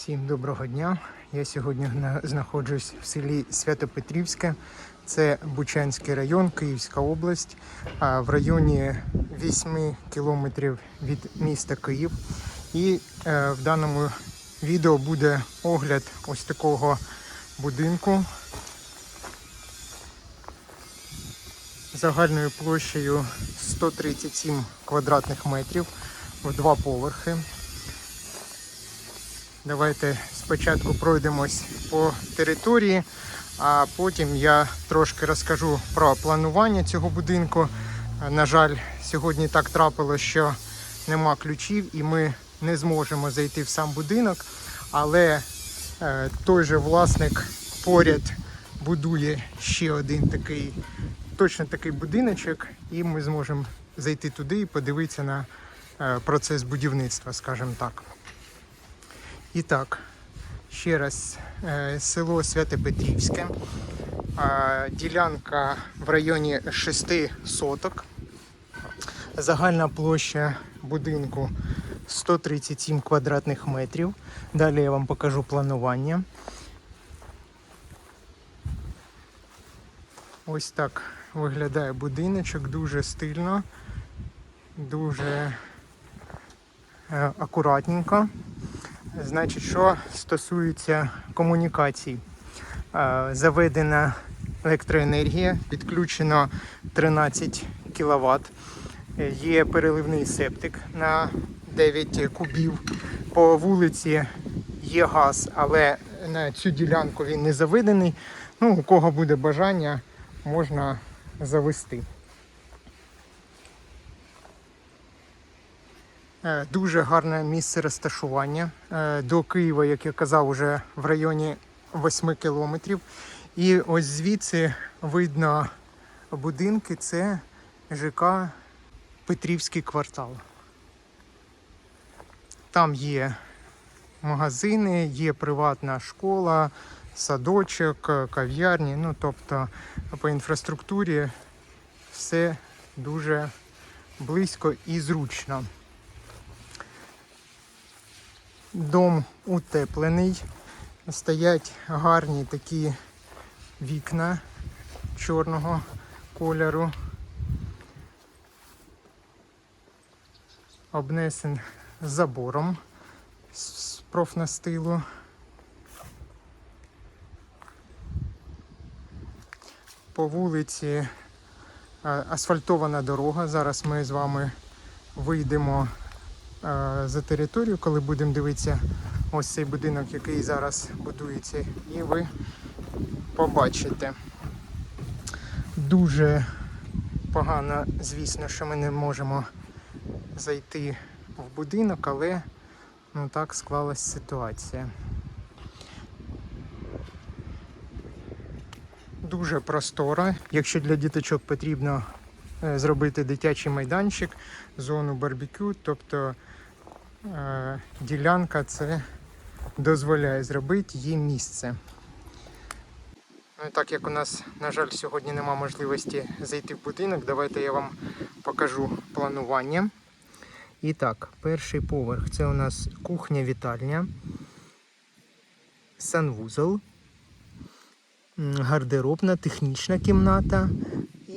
Всім доброго дня. Я сьогодні знаходжусь в селі Святопетрівське. Це Бучанський район, Київська область, в районі 8 кілометрів від міста Київ. І е, в даному відео буде огляд ось такого будинку загальною площею 137 квадратних метрів в два поверхи. Давайте спочатку пройдемось по території, а потім я трошки розкажу про планування цього будинку. На жаль, сьогодні так трапилося, що нема ключів і ми не зможемо зайти в сам будинок. Але е, той же власник поряд будує ще один такий, точно такий будиночок, і ми зможемо зайти туди і подивитися на е, процес будівництва, скажімо так. І так, ще раз, е, село Святопетрівське. А, Ділянка в районі 6 соток. Загальна площа будинку 137 квадратних метрів. Далі я вам покажу планування. Ось так виглядає будиночок, дуже стильно, дуже е, акуратненько. Значить, що стосується комунікацій, Е, заведена електроенергія, підключено 13 кВт. Є переливний септик на 9 кубів. По вулиці є газ, але на цю ділянку він не заведений. Ну, у кого буде бажання, можна завести. Дуже гарне місце розташування. Е, До Києва, як я казав, вже в районі 8 кілометрів. І ось звідси видно будинки. Це ЖК Петрівський квартал. Там є магазини, є приватна школа, садочок, е, кав'ярні. Ну, тобто по інфраструктурі все дуже близько і зручно. Дом утеплений. Стоять гарні такі вікна чорного кольору. Обнесен забором з профнастилу. По вулиці асфальтована дорога. Зараз ми з вами вийдемо за територію, коли будемо дивитися ось цей будинок, який зараз будується, і ви побачите. Дуже погано, звісно, що ми не можемо зайти в будинок, але ну так склалась ситуація. Дуже простора. Якщо для діточок потрібно е, зробити дитячий майданчик, зону барбекю, тобто е, ділянка це дозволяє зробити їй місце. Ну і так як у нас, на жаль, сьогодні нема можливості зайти в будинок, давайте я вам покажу планування. І так, перший поверх це у нас кухня-вітальня, санвузол, гардеробна, технічна кімната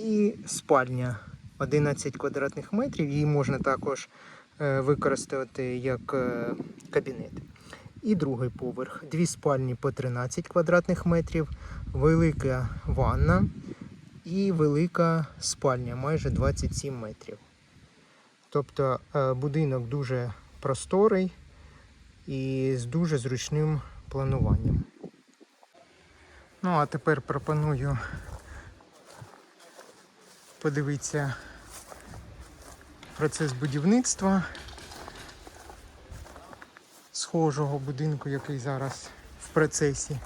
і спальня 11 квадратних метрів. Її можна також е, використати як е, кабінет. І другий поверх. Дві спальні по 13 квадратних метрів, велика ванна і велика спальня майже 27 метрів. Тобто е, будинок дуже просторий і з дуже зручним плануванням. Ну а тепер пропоную подивитися процес будівництва схожого будинку, який зараз в процесі.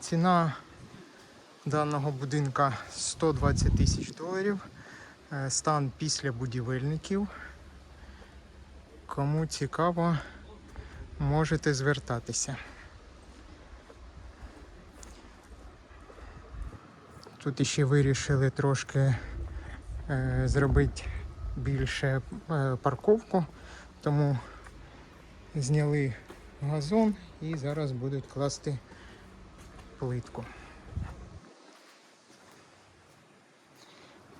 Ціна даного будинка 120 тисяч доларів. Е, Стан після будівельників. Кому цікаво, можете звертатися. Тут іще вирішили трошки е, зробити більше е, парковку, тому зняли газон і зараз будуть класти плитку.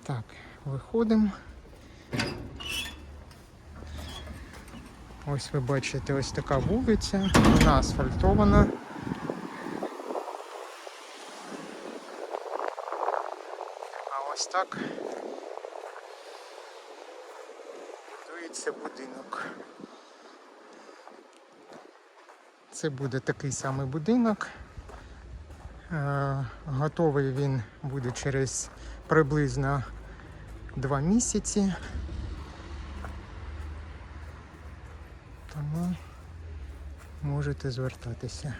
Так, виходимо. Ось ви бачите, ось така вулиця, вона асфальтована. Ось так будується будинок. Це буде такий самий будинок. Е, Готовий він буде через приблизно два місяці. Тому можете звертатися.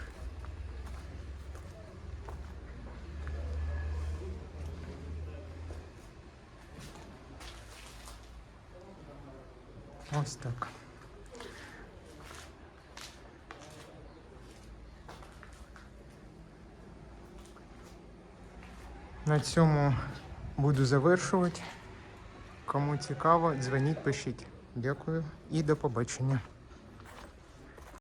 Ось так. На цьому буду завершувати. Кому цікаво, дзвоніть, пишіть. Дякую і до побачення.